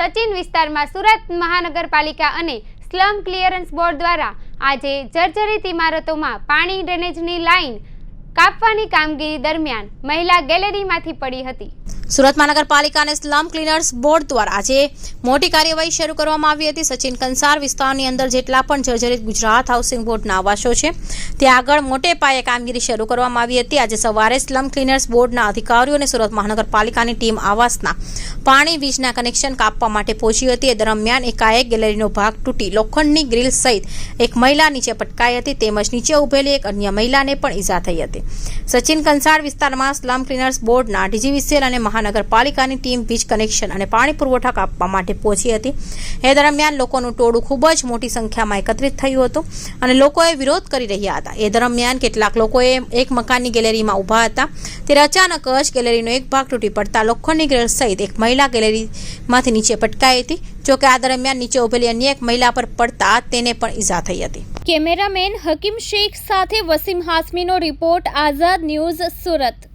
સચિન વિસ્તારમાં સુરત મહાનગરપાલિકા અને સ્લમ ક્લિયરન્સ બોર્ડ દ્વારા આજે જર્જરિત ઇમારતોમાં પાણી ડ્રેનેજની લાઇન કાપવાની કામગીરી દરમિયાન મહિલા ગેલેરીમાંથી પડી હતી. સુરત મહાનગરપાલિકા અને સ્લમ ક્લીનર્સ બોર્ડ દ્વારા આજે મોટી કાર્યવાહી શરૂ કરવામાં આવી હતી. સચિન કંસાર વિસ્તારની અંદર જેટલા પણ જર્જરિત ગુજરાત હાઉસિંગ બોર્ડના આવાસો છે, ત્યાં આગળ મોટે પાયે કામગીરી શરૂ કરવામાં આવી હતી. આજે સવારે સ્લમ ક્લીનર્સ બોર્ડના અધિકારીઓ અને સુરત મહાનગરપાલિકાની ટીમ આવાસના પાણી વીજના કનેક્શન કાપવા માટે પહોંચી હતી. એ દરમિયાન એકાએક ગેલેરીનો ભાગ તૂટી લોખંડની ગ્રીલ સહિત એક મહિલા નીચે પટકાઈ હતી. તેમજ નીચે ઉભેલી એક અન્ય મહિલાને પણ ઈજા થઈ હતી. સચિન કંસાળ વિસ્તારમાં સ્લમ ક્લીનર્સ બોર્ડના ડીજીવીસીએલ અને મહાનગરપાલિકાની ટીમ વીજ કનેક્શન અને પાણી પુરવઠા કાપવા માટે પહોંચી હતી. એ દરમિયાન લોકોનું ટોળું ખૂબ જ મોટી સંખ્યામાં એકત્રિત થયું હતું અને લોકોએ વિરોધ કરી રહ્યા હતા. એ દરમિયાન કેટલાક લોકોએ એક મકાનની ગેલેરીમાં ઊભા હતા. ત્યારે અચાનક જ ગેલેરીનો એક ભાગ તૂટી પડતા લોખંડની ગ્રીલ સહિત એક મહિલા ગેલેરીમાંથી નીચે પટકાઈ હતી. જોકે આ દરમિયાન નીચે ઉભેલી અન્ય એક મહિલા પર પડતા તેને પણ ઈજા થઈ હતી. કેમેરામેન હકીમ શેખ સાથે વસીમ હાસમીનો રિપોર્ટ, આઝાદ ન્યૂઝ સુરત.